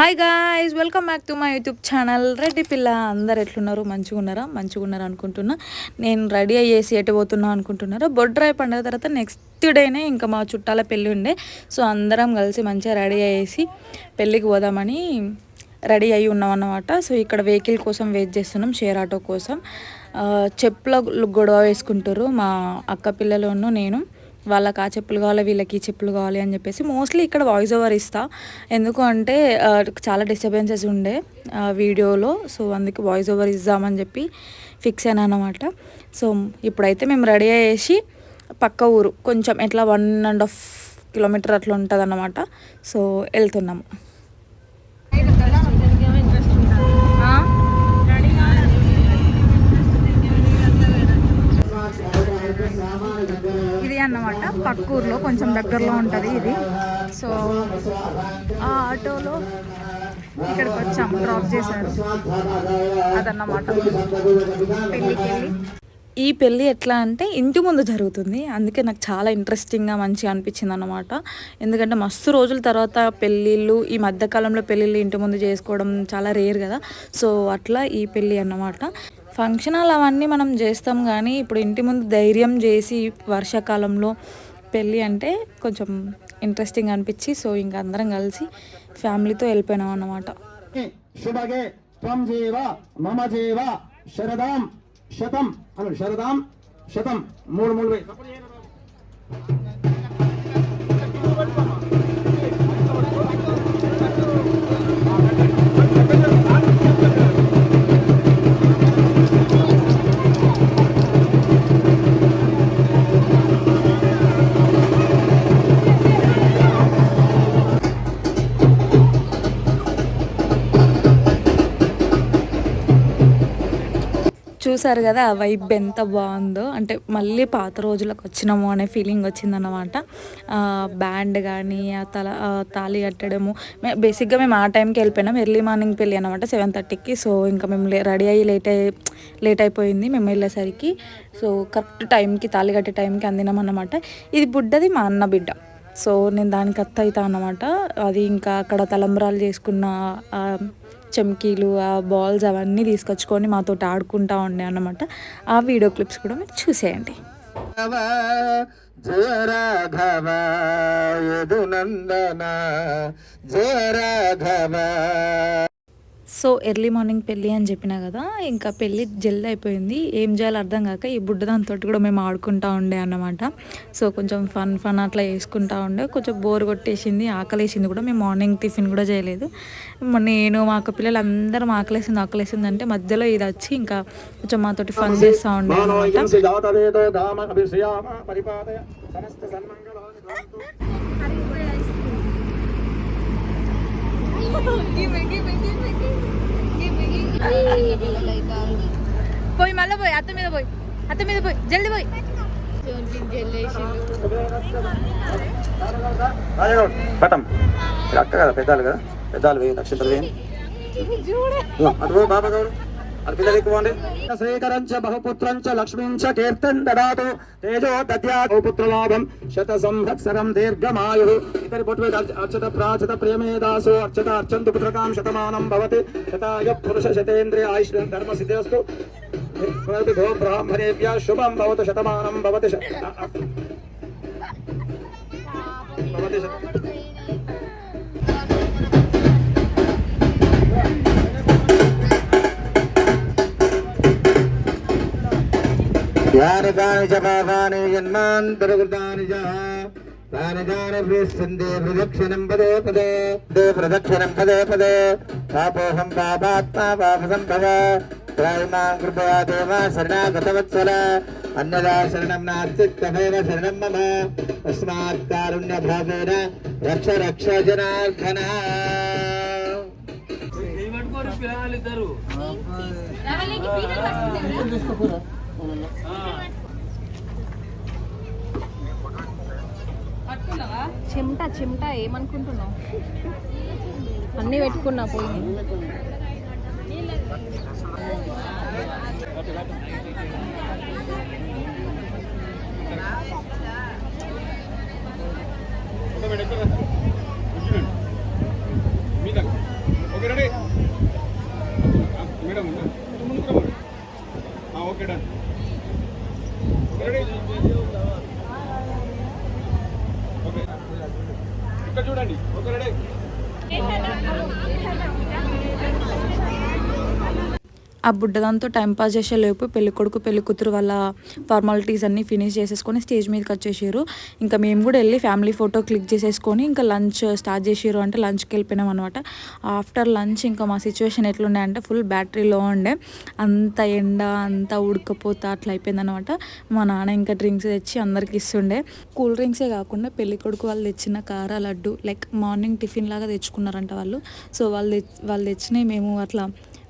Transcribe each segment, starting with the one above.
Hi guys welcome back to my YouTube channel Reddy పిల్ల అందరు ఎట్లున్నారు? మంచిగా ఉన్నారా మంచిగా ఉన్నారు అనుకుంటున్నా. నేను రెడీ అయ్యేసి ఎటు పోతున్నా అనుకుంటున్నారా? బొడ్రాయి పండుగ తర్వాత నెక్స్ట్ డేనే ఇంకా మా చుట్టాల పెళ్ళి ఉండే. సో అందరం కలిసి మంచిగా రెడీ అయ్యేసి పెళ్ళికి పోదామని రెడీ అయి ఉన్నాం అన్నమాట. సో ఇక్కడ వెహికల్ కోసం వెయిట్ చేస్తున్నాం షేర్ ఆటో కోసం. Uh, చెప్పుల గొడవ వేసుకుంటారు మా అక్క పిల్లలను నేను. వాళ్ళకి ఆ చెప్పులు కావాలి వీళ్ళకి ఈ చెప్పులు కావాలి అని చెప్పేసి మోస్ట్లీ ఇక్కడ వాయిస్ ఓవర్ ఇస్తా. ఎందుకు అంటే చాలా డిస్టర్బెన్సెస్ ఉండే వీడియోలో సో అందుకే వాయిస్ ఓవర్ ఇద్దామని చెప్పి ఫిక్స్ అయినా అనమాట సో ఇప్పుడైతే మేము రెడీ అయ్యేసి పక్క ఊరు కొంచెం ఎట్లా వన్ అండ్ హాఫ్ కిలోమీటర్ అట్లా ఉంటుంది అన్నమాట సో వెళ్తున్నాము ఇది అన్నమాట. పక్కూర్లో కొంచెం దగ్గరలో ఉంటుంది ఇది. సో ఆ ఆటోలో ఇక్కడికి వచ్చాము. డ్రాప్ చేశారు. అదన్నమాట. పెళ్ళికి వెళ్ళి ఈ పెళ్ళి ఎట్లా అంటే ఇంటి ముందు జరుగుతుంది. అందుకే నాకు చాలా ఇంట్రెస్టింగ్గా మంచిగా అనిపించింది అన్నమాట. ఎందుకంటే మస్తు రోజుల తర్వాత పెళ్ళిళ్ళు ఈ మధ్యకాలంలో పెళ్ళిళ్ళు ఇంటి ముందు చేసుకోవడం చాలా రేర్ కదా. సో అట్లా ఈ పెళ్ళి అన్నమాట. ఫంక్షన్ హాల్ అవన్నీ మనం చేస్తాం కానీ ఇప్పుడు ఇంటి ముందు ధైర్యం చేసి వర్షాకాలంలో పెళ్ళి అంటే కొంచెం ఇంట్రెస్టింగ్ అనిపించి సో ఇంక అందరం కలిసి ఫ్యామిలీతో వెళ్ళిపోయినాం అన్నమాట. శుభగే త్వం జీవ మమ జీవ శరదాం శతం అను శరదాం శతం మూడు మూడు చూసారు కదా ఆ వైబ్ ఎంత బాగుందో. అంటే మళ్ళీ పాత రోజులకు వచ్చినాము అనే ఫీలింగ్ వచ్చిందన్నమాట. బ్యాండ్ కానీ ఆ తల తాళి కట్టడము. బేసిక్గా మేము ఆ టైంకి వెళ్ళిపోయినాం. ఎర్లీ మార్నింగ్ పెళ్ళి అనమాట సెవెన్ థర్టీకి సో ఇంకా మేము రెడీ అయ్యి లేట్ అయ్యి లేట్ అయిపోయింది మేము వెళ్ళేసరికి. సో కరెక్ట్ టైంకి తాళి కట్టే టైంకి అందినాం అన్నమాట. ఇది బుడ్డది మా అన్న బిడ్డ. సో నేను దానికి అత్త అవుతా అన్నమాట. అది ఇంకా అక్కడ తలంబ్రాలు చేసుకున్న చమ్కీలు ఆ బాల్స్ అవన్నీ తీసుకొచ్చుకొని మాతో ఆడుకుంటా ఉండే అన్నమాట. ఆ వీడియో క్లిప్స్ కూడా మీరు చూసేయండి. రాఘవ, జయ రాఘవ యదునందన జయ సో ఎర్లీ మార్నింగ్ పెళ్ళి అని చెప్పినా కదా ఇంకా పెళ్ళి జల్ది అయిపోయింది. ఏం చేయాలో అర్థం కాక ఈ బుడ్డ దాంతో కూడా మేము ఆడుకుంటా ఉండే అన్నమాట. సో కొంచెం ఫన్ ఫన్ అట్లా వేసుకుంటా ఉండే. కొంచెం బోర్ కొట్టేసింది ఆకలేసింది కూడా. మేము మార్నింగ్ టిఫిన్ కూడా చేయలేదు. నేను మా అక్క పిల్లలు అందరం ఆకలేసింది ఆకలేసింది అంటే మధ్యలో ఇది వచ్చి ఇంకా కొంచెం మాతోటి ఫన్ చేస్తూ ఉండే అనమాట గామ అభిశ్రియామ పరిపాదయ సమస్త సన్మంగళాని భవంతు. పోయి మళ్ళీ పోయి అత్త మీద పోయి అత్త మీద పోయి జల్ది పోయి. పటం అక్క కదా పెద్దాలు కదా పెద్దాలు వేయి నక్షత్రం వేయి అటు బాబా గౌడు. అది శ్రీకరంచ బహుపుత్రంచ లక్ష్మీంచ కీర్తం దదాతు. తేజో దద్యాత్ శత సంవత్సరం దీర్ఘమాయు. ఇతరి పొట్టు అర్చత ప్రాచత ప్రేమేదాసు అర్చత అర్చంతు పుత్రకాం శతమానం భవతి. శతాయ పురుష శతేంద్రియ ఆయుష్ ధర్మ సిద్ధిరస్తు. భో బ్రాహ్మణేభ్య శుభం భవతు. శతమానం భవతి భవతి శత యాని కాని చ పాపాని జన్మాంతరకృతాని చ తాని తాని ప్రేస్యంతే ప్రదక్షిణం పదే పదే దే ప్రదక్షిణం పదే పదే పాపోహం పాపాత్మా పాపసంభవ త్రాయిమాం కృపయా దేవ శరణాగతవత్సల అన్నదా శరణం నాస్తి తమేవ శరణం మమ తస్మాత్ కారుణ్య భావేన రక్ష రక్ష జనార్దన చెమట చెమట ఏమనుకుంటున్నావు? అన్నీ పెట్టుకున్నా పోయి. ఓకే మేడం ఓకే ఇక్కడ చూడండి. ఒక రెడీ. ఆ బుడ్డదాంతో టైం పాస్ చేసే లోపు పెళ్ళి కొడుకు పెళ్ళి కూతురు వాళ్ళ ఫార్మాలిటీస్ అన్నీ ఫినిష్ చేసేసుకొని స్టేజ్ మీదకి వచ్చేసారు. ఇంకా మేము కూడా వెళ్ళి ఫ్యామిలీ ఫోటో క్లిక్ చేసేసుకొని ఇంకా లంచ్ స్టార్ట్ చేసారు అంటే లంచ్కి వెళ్ళిపోయినాం అనమాట ఆఫ్టర్ లంచ్ ఇంకా మా సిచ్యువేషన్ ఎట్లుండే అంటే ఫుల్ బ్యాటరీలో ఉండే. అంత ఎండ అంత ఉడకపోతే అట్లా అయిపోయిందనమాట మా నాన్న ఇంకా డ్రింక్స్ తెచ్చి అందరికి ఇస్తుండే. కూల్ డ్రింక్సే కాకుండా పెళ్ళి కొడుకు వాళ్ళు తెచ్చిన కార లడ్డు లైక్ మార్నింగ్ టిఫిన్ లాగా తెచ్చుకున్నారంట వాళ్ళు. సో వాళ్ళు వాళ్ళు తెచ్చినవి మేము అట్లా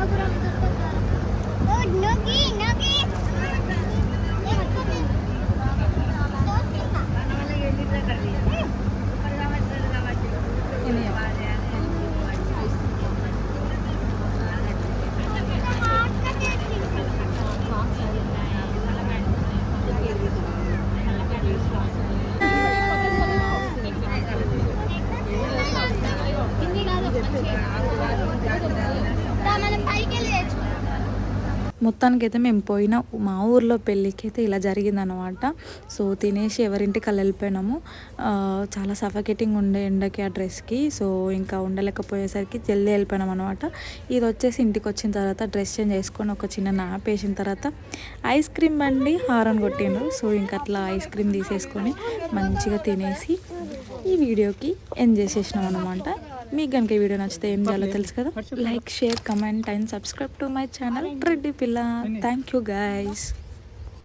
మనం మొత్తానికైతే మేము పోయిన మా ఊర్లో పెళ్ళికి అయితే ఇలా జరిగిందనమాట సో తినేసి ఎవరింటికి అలా వెళ్ళిపోయినాము. చాలా సఫకేటింగ్ ఉండే ఎండకి ఆ డ్రెస్కి. సో ఇంకా ఉండలేకపోయేసరికి జల్దీ వెళ్ళిపోయినాం అనమాట ఇది వచ్చేసి ఇంటికి వచ్చిన తర్వాత డ్రెస్ చేంజ్ చేసుకొని ఒక చిన్న నాప్ వేసిన తర్వాత ఐస్ క్రీమ్ బండి హారన్ కొట్టిండ్రు సో ఇంకా అట్లా ఐస్ క్రీమ్ తీసేసుకొని మంచిగా తినేసి ఈ వీడియోకి ఎంజాయ్ చేసినాం అనమాట మీకు కనుక ఈ వీడియో నచ్చితే ఏం చేయాలో తెలుసు కదా? Like share comment and subscribe to my channel Reddy పిల్ల థ్యాంక్ యూ గైస్